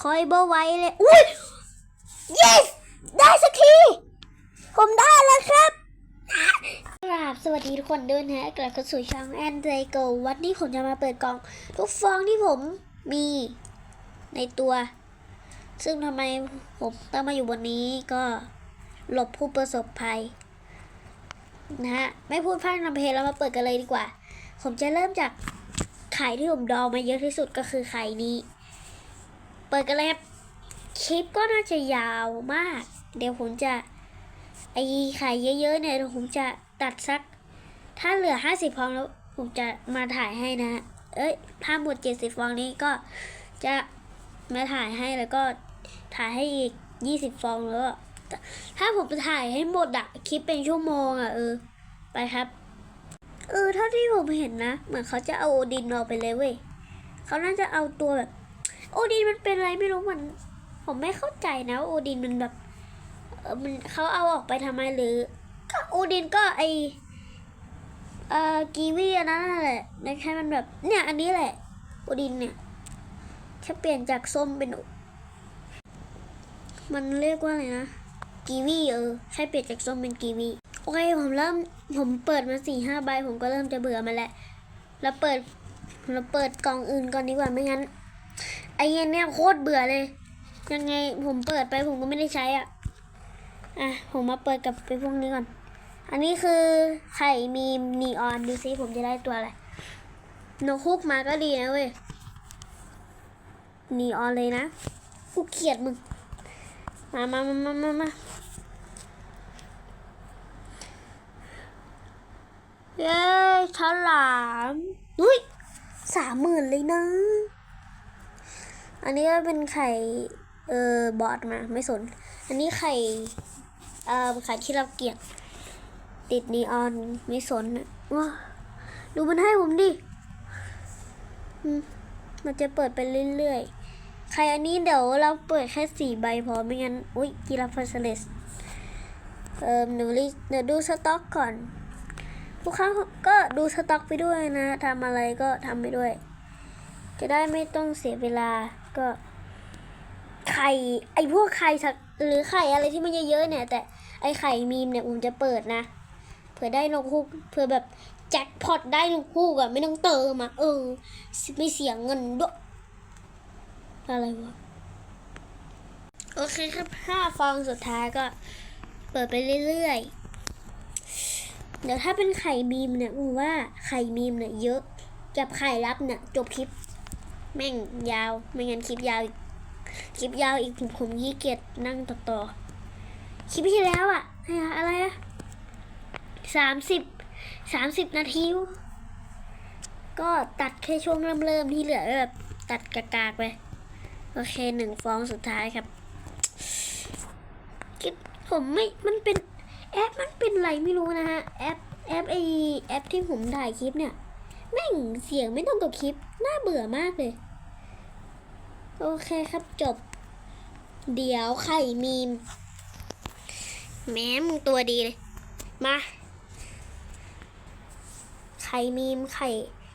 คอยเบอไว้เลย อุ้ย yes ได้สักที ผมได้แล้วครับกราบสวัสดีทุกคนด้วยนะฮะกลับเข้าสู่ช่องแอนเดรโกวันนี้ผมจะมาเปิดกล่อง ทุกฟองที่ผมมีในตัว ซึ่งทำไมผมต้องมาอยู่บนนี้ก็หลบผู้ประสบภัย นะฮะ ไม่พูดพร่ำนำเพลงแล้วมาเปิดกันเลยดีกว่า ผมจะเริ่มจากไข่ที่ผมดองมาเยอะที่สุดก็คือไข่นี้ เปิดกันเลยครับ คลิปก็น่าจะยาวมาก เดี๋ยวผมจะไอไข่เยอะๆเนี่ยเดี๋ยวผมจะตัดสัก ถ้าเหลือห้าสิบฟองแล้ว ผมจะมาถ่ายให้นะ เอ้ยถ้าหมดเจ็ดสิบฟองนี้ก็จะมาถ่ายให้แล้วก็ถ่ายให้อีกยี่สิบฟองแล้วถ้าผมถ่ายให้หมดอะคลิปเป็นชั่วโมงอะเออ ไปครับ เออเท่าที่ผมเห็นนะ เหมือนเขาจะเอาโอดินออกไปเลยเว้ยเขาน่าจะเอาตัวแบบ โอดินมันเป็นอะไรไม่รู้มัน ผมไม่เข้าใจนะว่าโอดินมันแบบเออมันเขาเอาออกไปทำไมหรือ ก็โอดินก็ไอเอ่อกีวีอันนั้นนั่นแหละในแค่มันแบบเนี่ยอันนี้แหละโอดินเนี่ยแค่เปลี่ยนจากส้มเป็น มันเรียกว่าอะไรนะกีวีเออแค่เปลี่ยนจากส้มเป็นกีวีโอเคผมเริ่มผมเปิดมาสี่ห้าใบผมก็เริ่มจะเบื่อมันแหละ แล้วเปิดเราเปิดกล่องอื่นก่อนดีกว่าไม่งั้น ไอเงี้ยเนี่ยโคตรเบื่อเลย ยังไงผมเปิดไปผมก็ไม่ได้ใช้อะ อะ ผมมาเปิดกับไปพวกนี้ก่อน อันนี้คือไข่มีนีออนดูซิผมจะได้ตัวอะไรนกคุกมาก็ดีนะเว้ยนีออนเลยนะกูเกลียดมึง มามามามามามาเย้ฉลาม อุ้ยสามหมื่นเลยนะ อันนี้ก็เป็นไข่เออบอดมาไม่สน อันนี้ไข่เอ่อไข่ที่เราเกลียดติดนีออนไม่สนนะว้าดูมันให้ผมดิมันจะเปิดไปเรื่อยๆไข่อันนี้เดี๋ยวเราเปิดแค่สี่ใบพอไม่งั้น อุ้ยกีราฟาสเลสเอ่อหนูรีเดี๋ยวดูสต็อกก่อน ทุกครั้งก็ดูสต็อกไปด้วยนะทำอะไรก็ทำไปด้วย จะได้ไม่ต้องเสียเวลา ก็ไข่ไอพวกไข่สักหรือไข่อะไรที่มันเยอะๆเนี่ย แต่ไอไข่มีมเนี่ยผมจะเปิดนะเผื่อได้นกฮูกเผื่อแบบแจ็คพอตได้นกฮูกอะไม่ต้องเติมอะเออไม่เสียเงินด้วยอะไรวะโอเคครับห้าฟองสุดท้ายก็ เปิดไปเรื่อยๆเดี๋ยวถ้าเป็นไข่มีมเนี่ยผมว่าไข่มีมเนี่ยเยอะกับไข่รับเนี่ยจบคลิป แม่งยาว ไม่งั้นคลิปยาวอีกคลิปยาวอีกผมผมยี่เกียจนั่งต่อต่อคลิปที่แล้วอะอะไรอะสามสิบสามสิบนาที ก็ตัดแค่ช่วงเริ่มเริ่มที่เหลือแบบตัดกากากๆไป โอเคหนึ่งฟองสุดท้ายครับคิดผมไม่ มันเป็นแอปมันเป็นอะไรไม่รู้นะฮะ แอปแอปไอแอปที่ผมถ่ายคลิปเนี่ย แม่งเสียงไม่ต้องกับคลิป น่าเบื่อมากเลย โอเคครับจบ เดี๋ยวไข่มีม แม้มึงตัวดีเลย มา ไข่มีมไข่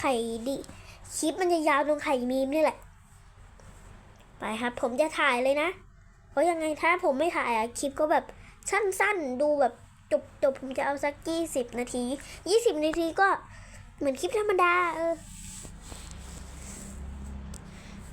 ไข่ดิคลิปมันจะยาวตรงไข่มีมนี่แหละ ไปครับ ผมจะถ่ายเลยนะ เพราะยังไงถ้าผมไม่ถ่ายอะคลิปก็แบบสั้นๆ ดูแบบจบจบผมจะเอาสักยี่สิบนาทียี่สิบนาทีก็เหมือนคลิปธรรมดา เออ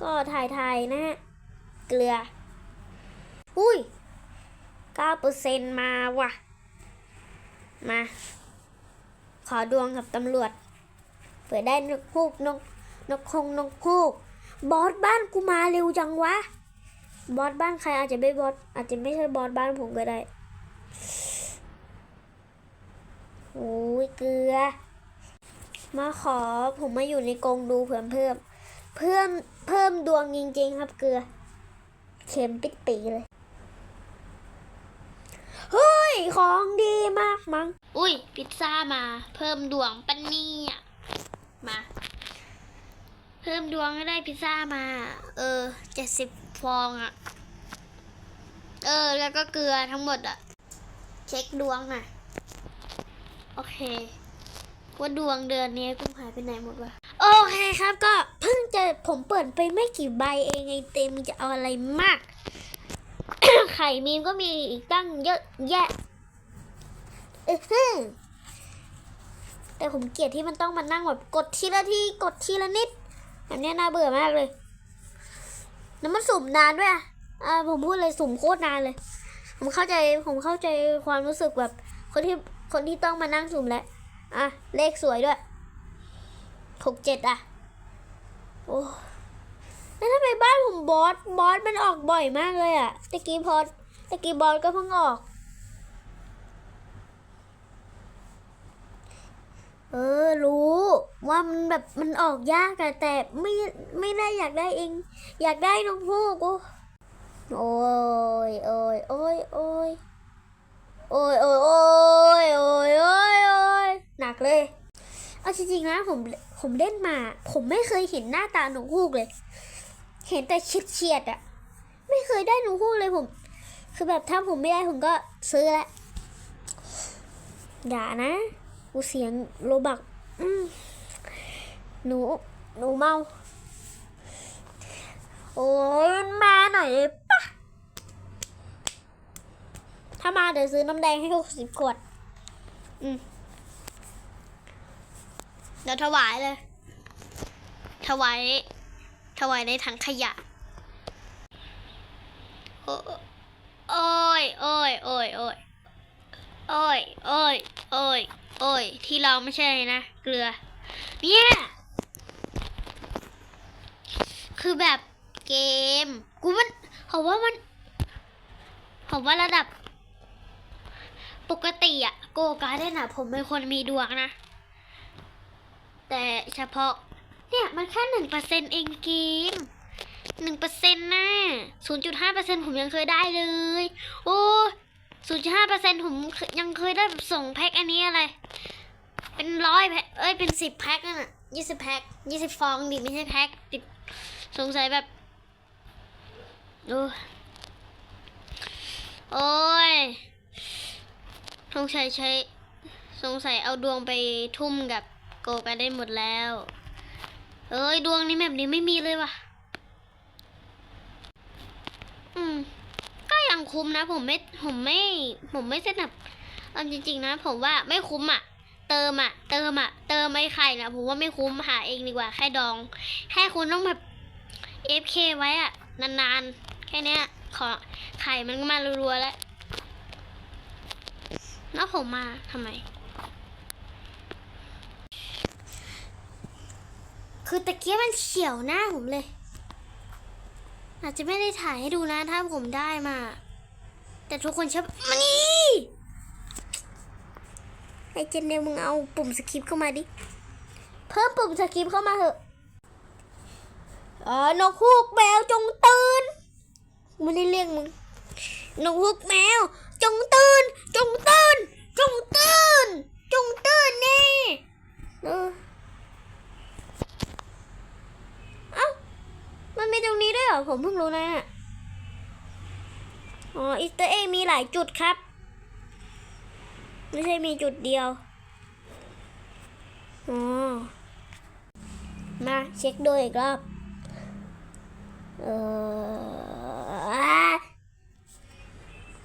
ก็ถ่ายถ่ายๆนะฮะ เกลือ อุ้ยเก้าเปอร์เซ็นมาว่ะ มา ขอดวงกับตำรวจเผื่อได้นกฮูกนกนกคงนกฮูก บอสบ้านกูมาเร็วจังวะ บอสบ้านใครอาจจะไม่บอสอาจจะไม่ใช่บอสบ้านผมก็ได้โอ้ยเกลือ มาขอผมมาอยู่ในกรงดูเพิ่มเพิ่ม เพิ่ม เพิ่มดวงจริงๆครับเกลือ เค็มปิดปีเลย เฮ้ย ของดีมากมั้ง อุ้ย พิซซ่ามา เพิ่มดวงปันนี่อะมา เพิ่มดวงก็ได้พิซซ่ามา เออเจ็ดสิบฟองอะ เออ แล้วก็เกลือทั้งหมดอะ เช็คดวงหน่ะโอเค ว่าดวงเดือนนี้กูหายไปไหนหมดวะ โอเคครับก็เพิ่งจะผมเปิดไปไม่กี่ใบเองไงเต็มจะเอาอะไรมาก ไข่มีมก็มีอีกตั้งเยอะแยะแต่ผมเกลียดที่มันต้องมานั่งแบบกดทีละทีกดทีละนิดแบบนี้น่าเบื่อมากเลยแล้วมันสุ่มนานด้วยอ่าผมพูดเลยสุ่มโคตรนานเลย ผมเข้าใจผมเข้าใจความรู้สึกแบบ คนที่คนที่ต้องมานั่งสุ่มแหละอะเลขสวยด้วย หกเจ็ดอะ โอ้แล้วทำไมบ้านผมบอส บอสมันออกบ่อยมากเลยอะตะกี้พอตะกี้บอสก็เพิ่งออก เออ รู้ว่ามันแบบมันออกยากอะแต่ไม่ไม่ได้อยากได้เอง อยากได้น้องพูกโอ้ยโอ้ยโอ้ยโอ้ยโอ้ยโอ้ยโอ้ยโอ้ยโอ้ยโอ้ยหนักเลย เอาจริงๆนะผมผมเล่นมา ผมไม่เคยเห็นหน้าตาหนูฮูกเลย เห็นแต่เฉียดเฉียดอะไม่เคยได้หนูฮูกเลยผม คือแบบถ้าผมไม่ได้ผมก็ซื้อแล้วอย่านะกูเสียงโลบักหนูหนูเมา โอ้ยมันมาหน่อยปะถ้ามาเดี๋ยวซื้อน้ำแดงให้หกสิบขวด อืม เดี๋ยวถวายเลย ถวาย ถวายในถังขยะโอ้โอ้ยโอ้ยโอ้ยโอ้ยโอ้ยโอ้ยโอ้ยโอ้ย ที่เราไม่ใช่นะ เกลือ เนี่ย คือแบบเกม กูมันผมว่ามัน ผมว่าระดับ ปกติอะโกการ์เด้นอะผมเป็นคนมีดวงนะ แต่เฉพาะ เนี่ยมันแค่หนึ่งเปอร์เซ็นเองเกมหนึ่งเปอร์เซ็นต์นะศูนย์จุดห้าเปอร์เซ็นผมยังเคยได้เลย โอ้ศูนย์จุดห้าเปอร์เซ็นผมยังเคยได้แบบส่งแพ็คอันนี้อะไร เป็นร้อยแพ็คเอ้ยเป็นสิบแพ็คนั่นน่ะยี่สิบแพ็คยี่สิบฟองดิไม่ใช่แพ็คติดสงสัยแบบโอ้โอ้ยสงสัยใช้ สงสัยเอาดวงไปทุ่มกับ โกกันได้หมดแล้ว เอ้ยดวงนี้แบบนี้ไม่มีเลยว่ะ อืม ก็ยังคุ้มนะ ผมไม่ผมไม่ ผมไม่สนับเอาจริงๆนะ ผมว่าไม่คุ้มอะ เติมอะ เติมอะ เติมไอ้ไข่นะผมว่าไม่คุ้มหาเองดีกว่าแค่ดอง แค่คุณต้องแบบ FK ไว้อะ นานๆ แค่เนี้ย ขอไข่มันก็มารัวๆแล้วแล้วผมมาทำไม คือตะเกียบมันเฉียวหน้าผมเลย อาจจะไม่ได้ถ่ายให้ดูนะถ้าผมได้มา แต่ทุกคนชอบมานี่ไอเจนเนมึงเอาปุ่มสคริปต์เข้ามาดิ เพิ่มปุ่มสคริปต์เข้ามาเถอะเออนกฮูกแมวจงตื่นกูไม่ได้เรียกมึงนกฮูกแมว จงตื่น จงตื่น จงตื่น จงตื่นแน่เออ เอ้า มันมีตรงนี้ด้วยเหรอ ผมเพิ่งรู้นะอ๋ออีสเตอร์เอมีหลายจุดครับ ไม่ใช่มีจุดเดียวอ๋อมาเช็คดูอีกรอบ เออ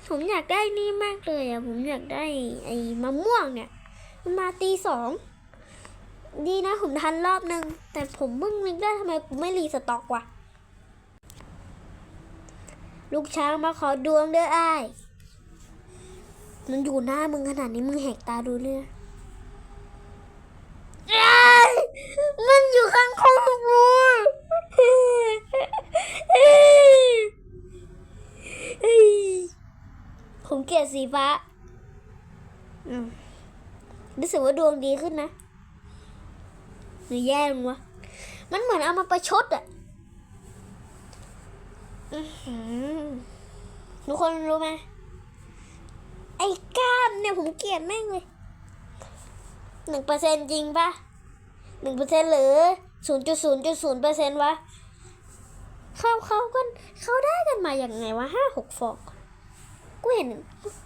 ผมอยากได้นี่มากเลยอะ ผมอยากได้ไอ้มะม่วงเนี่ยมันมาตีสองดีนะผมทันรอบนึง แต่ผมเพิ่งนึกได้ทำไมกูไม่รีสต็อกวะ ลูกช้างมาขอดวงเด้ออ้มันอยู่หน้ามึงขนาดนี้มึงแหกตาดูเนี่ยอ้มันอยู่ข้างคอกูผมเกลียดสีฟ้าอืมรู้สึกว่าดวงดีขึ้นนะหรือแย่ลงวะ มันเหมือนเอามาประชดอะอือหือ ทุกคนรู้ไหมไอ้ก้ามเนี่ยผมเกลียดแม่งเลยหนึ่งเปอร์เซ็นจริงปะหนึ่งเปอร์เซ็นหรือศูนย์จุดศูนย์จุดศูนย์เปอร์เซ็นวะเขาเขากันเขาได้กันมาอย่างไงวะห้าหกฟองกูเห็น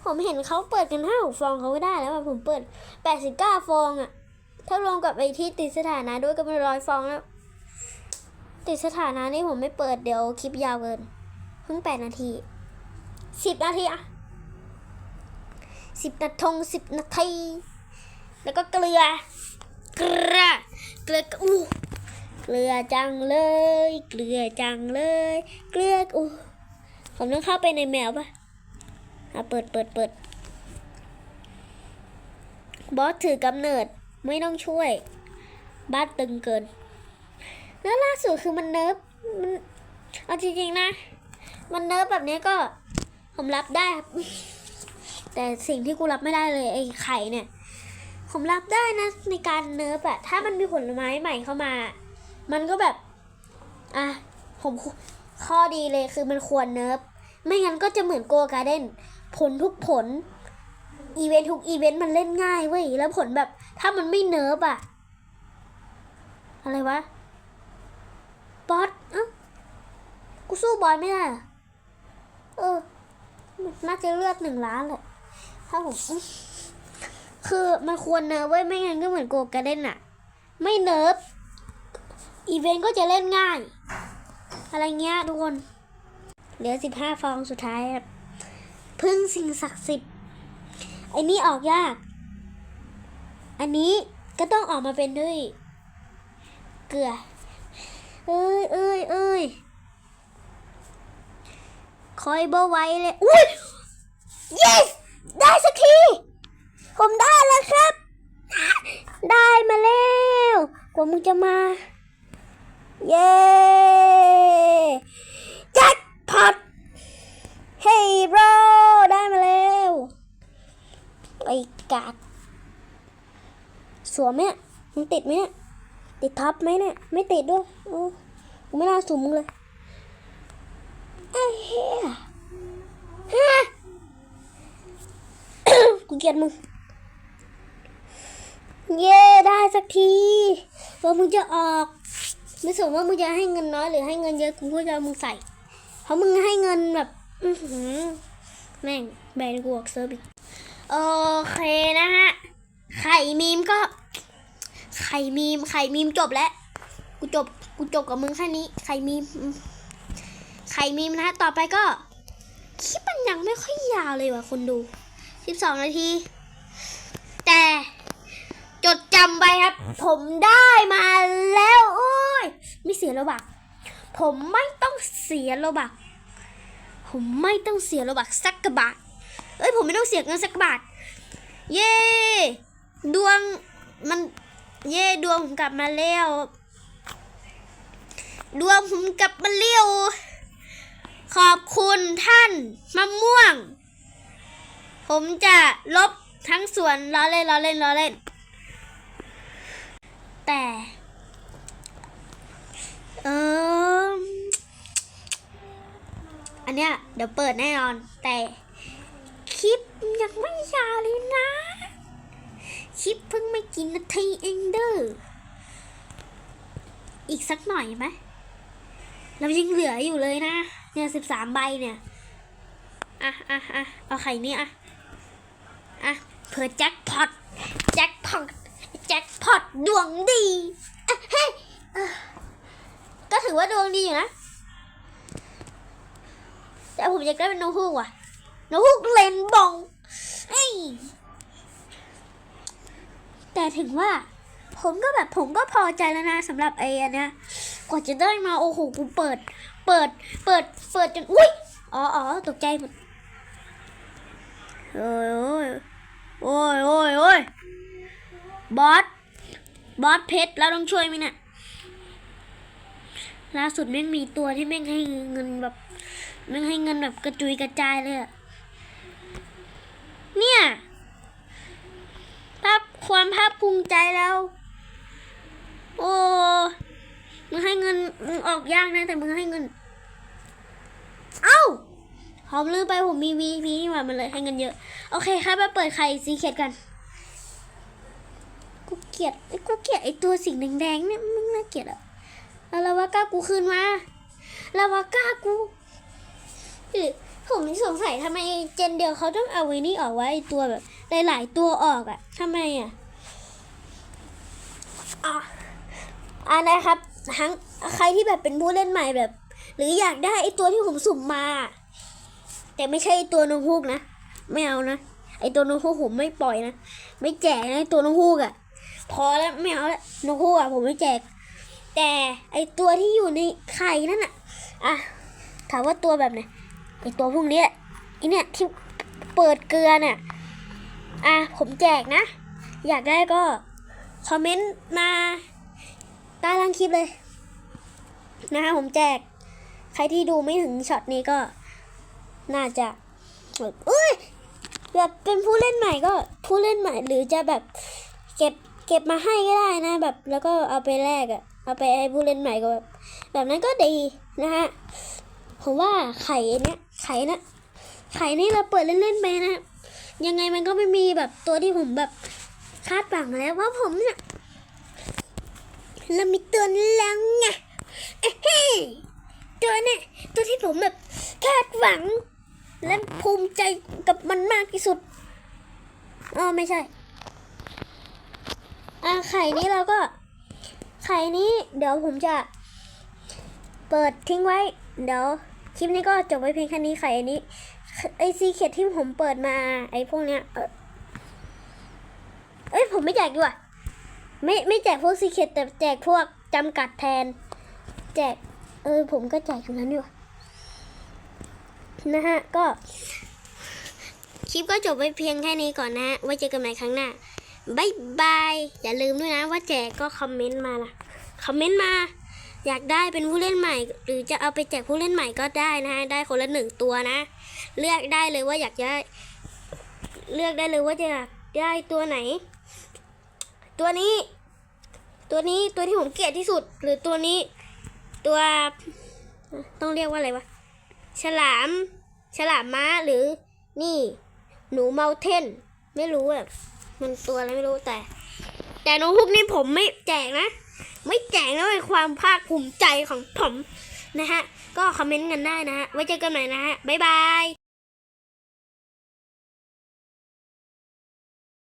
ผมเห็นเขาเปิดกันห้าหกฟองเขาก็ได้แล้วอะผมเปิดแปดสิบเก้าฟองอะถ้ารวมกับไอ้ที่ติดสถานะด้วยก็เป็นร้อยฟองแล้ว ติดสถานะนี่ผมไม่เปิดเดี๋ยวคลิปยาวเกินเพิ่งแปดนาที สิบนาทีอะสิบนาทงสิบนาที แล้วก็เกลือ เกลือ เกลืออู้เกลือจังเลย เกลือจังเลย เกลืออู้ผมต้องเข้าไปในแมวปะอะเปิดเปิดเปิด บอสถือกำเนิดไม่ต้องช่วย บ้านตึงเกิน แล้วล่าสุดคือมันเนิร์ฟมัน เอาจริงๆนะ มันเนิร์ฟแบบนี้ก็ ผมรับได้ครับ แต่สิ่งที่กูรับไม่ได้เลยไอ้ไข่เนี่ย ผมรับได้นะในการเนิร์ฟอะถ้ามันมีผลไม้ใหม่เข้ามา มันก็แบบ อะ ผมข้อดีเลยคือมันควรเนิร์ฟ ไม่งั้นก็จะเหมือนโกการ์เด้น ผลทุกผล อีเวนต์ทุกอีเวนต์มันเล่นง่ายเว้ย แล้วผลแบบ ถ้ามันไม่เนิร์ฟอะอะไรวะ บอสอ้ากูสู้บอสไม่ได้ เออ น่าจะเลือดหนึ่งล้านแหละถ้าผมคือมันควรเนิร์ฟเว้ไม่งั้นก็เหมือนโกการ์เด้นอะไม่เนิร์ฟอีเวนต์ก็จะเล่นง่าย อะไรเงี้ยทุกคน เหลือสิบห้าฟองสุดท้ายครับพึ่งสิ่งศักดิ์สิทธิ์ไอ้นี่ออกยาก อันนี้ก็ต้องออกมาเป็นด้วย เกลือ เอ้ยเอ้ยเอ้ย คอยบอร์ไว้เลยอุ้ย yes ได้สักที ผมได้แล้วครับ ได้มาแล้วกว่ามึงจะมา เย้แจ็คพอตเฮ้ยโบรได้มาแล้วไอ้กากสวมไหมเนี่ยมึงติดไหมเนี่ยติดท็อปไหมเนี่ย ไม่ติดด้วยโอ้กูไม่น่าสุ่มเลย กูเกลียดมึง เย้ได้สักทีว่ามึงจะออก ไม่สนว่ามึงจะให้เงินน้อยหรือให้เงินเยอะกูก็จะเอามึงใส่ เพราะมึงให้เงินแบบ อือหือแม่งแบนกูออกเซิร์ฟอีกโอเคนะฮะ ไข่มีมก็ ไข่มีม ไข่มีมจบแล้ว กูจบ กูจบกับมึงแค่นี้ ไข่มีม ไข่มีมนะฮะต่อไปก็คลิปมันยังไม่ค่อยยาวเลยว่ะคนดู 12 นาที แต่จดจำไว้ครับ ผมได้มาแล้วโอ้ยไม่เสียโลบัก ผมไม่ต้องเสียโลบัก ผมไม่ต้องเสียโลบักสักกระบาทเอ้ยผมไม่ต้องเสียเงินสักกระบาท เย้ดวงมัน เย่ดวงผมกลับมาแล้ว ดวงผมกลับมาเลี้ยว ขอบคุณท่านมะม่วง ผมจะลบทั้งส่วนล้อเล่นล้อเล่นล้อเล่น แต่ เอออันเนี้ยเดี๋ยวเปิดแน่นอน แต่คลิปยังไม่ยาวเลยนะ คลิปเพิ่งไม่กินนาทีเองเด้ออีกสักหน่อยไหมเรายังเหลืออยู่เลยนะ เนี่ยสิบสามใบเนี่ยอะอะอะเอาไข่นี่อะอะเผื่อแจ็คพอตแจ็คพอตแจ็คพอตดวงดีเฮ้ยก็ถือว่าดวงดีอยู่นะแต่ผมอยากได้เป็นโนฮูกว่ะนฮูกเลนบองเอ้ยแต่ถึงว่า ผมก็แบบผมก็พอใจแล้วนะสำหรับไอ้อันเนี้ยกว่าจะได้มาโอ้โหกูเปิด เปิด เปิด เปิดจน อุ้ย อ๋ออ๋อตกใจหมด โอ้ยโอ้ยโอ้ยโอ้ยโอ้ยบอส บอสเพชรแล้วต้องช่วยไหมเนี่ยล่าสุดแม่งมีตัวที่แม่งให้เงินแบบแม่งให้เงินแบบกระจุยกระจายเลยอะเนี่ยภาพความภาคภูมิใจแล้ว โอ้ มึงให้เงินมึงออกยากนะ แต่มึงให้เงิน เอ้าผมลืมไปผมมี VP นี่หว่ามันเลยให้เงินเยอะ โอเคครับมาเปิดไข่ซีเคดกัน กูเกลียดไอ้กูเกลียดไอ้ตัวสิงแดงๆเนี่ยมันน่าเกลียดอะแล้วลาวาก้ากูคืนมาลาวาก้ากูหรือผมสงสัยทำไมเจนเดียวเขาต้องเอาไว้นี่ออกไว้ตัวแบบ หลาย ๆ ตัวออกอะทำไมอะอะอ่านะครับ ทั้งใครที่แบบเป็นผู้เล่นใหม่แบบ หรืออยากได้ไอตัวที่ผมสุ่มมา แต่ไม่ใช่ไอตัวนกฮูกนะ ไม่เอานะ ไอตัวนกฮูกผมไม่ปล่อยนะ ไม่แจกนะไอตัวนกฮูกอะ่ะ พอแล้วไม่เอาแล้วนกฮูกอะ่ะผมไม่แจก แต่ไอตัวที่อยู่ในไข่นั่นอะอะถามว่าตัวแบบไหนไอตัวพวกนี้ไอเนี่ยที่เปิดเกลือเนี่ยอะผมแจกนะ อยากได้ก็คอมเมนต์มา ใต้ล่างคลิปเลย นะคะผมแจก ใครที่ดูไม่ถึงช็อตนี้ก็ น่าจะเอ้ยแบบเป็นผู้เล่นใหม่ก็ผู้เล่นใหม่ หรือจะแบบเก็บเก็บมาให้ก็ได้นะ แบบ แล้วก็เอาไปแลกอะเอาไปให้ผู้เล่นใหม่ก็แบบแบบนั้นก็ดีนะฮะผมว่าไข่เนี้ยไข่นะไข่นี่เราเปิดเล่นๆไปนะยังไงมันก็ไม่มีแบบตัวที่ผมแบบคาดหวังแล้วว่าผมเนี่ย เรามีตัวนี้แล้วไงเอ้เฮ้ตัวนี่ตัวที่ผมแบบคาดหวัง และภูมิใจกับมันมากที่สุดอ๋อไม่ใช่อ่าไข่นี้เราก็ ไข่นี้ เดี๋ยวผมจะ เปิดทิ้งไว้ เดี๋ยวคลิปนี้ก็จบไว้เพียงแค่นี้ไข่อันนี้ไอซีเคทที่ผมเปิดมา ไอพวกเนี้ยเออเอ้ยผมไม่แจกดีกว่า ไม่ไม่แจกพวกซีเคทแต่แจกพวกจำกัดแทน แจก เออ ผมก็แจกอยู่นั้นดีกว่านะฮะ ก็ คลิปก็จบไว้เพียงแค่นี้ก่อนนะฮะ ไว้เจอกันใหม่ครั้งหน้าบายบาย อย่าลืมด้วยนะว่าแจกก็คอมเมนต์มานะคอมเมนต์มา อยากได้เป็นผู้เล่นใหม่ หรือจะเอาไปแจกผู้เล่นใหม่ก็ได้นะฮะ ได้คนละหนึ่งตัวนะ เลือกได้เลยว่าอยากได้ เลือกได้เลยว่าจะอยากได้ตัวไหน ตัวนี้ ตัวนี้ตัวที่ผมเกลียดที่สุด หรือตัวนี้ ตัวต้องเรียกว่าอะไรวะ ฉลาม ฉลามม้าหรือนี่ หนูเมาเทนไม่รู้แบบมันตัวอะไรไม่รู้แต่ แต่น้องฮุกนี่ผมไม่แจกนะ ไม่แจกนะเป็นความภาคภูมิใจของผมนะฮะ ก็คอมเมนต์กันได้นะฮะ ไว้เจอกันใหม่นะฮะ บ๊ายบาย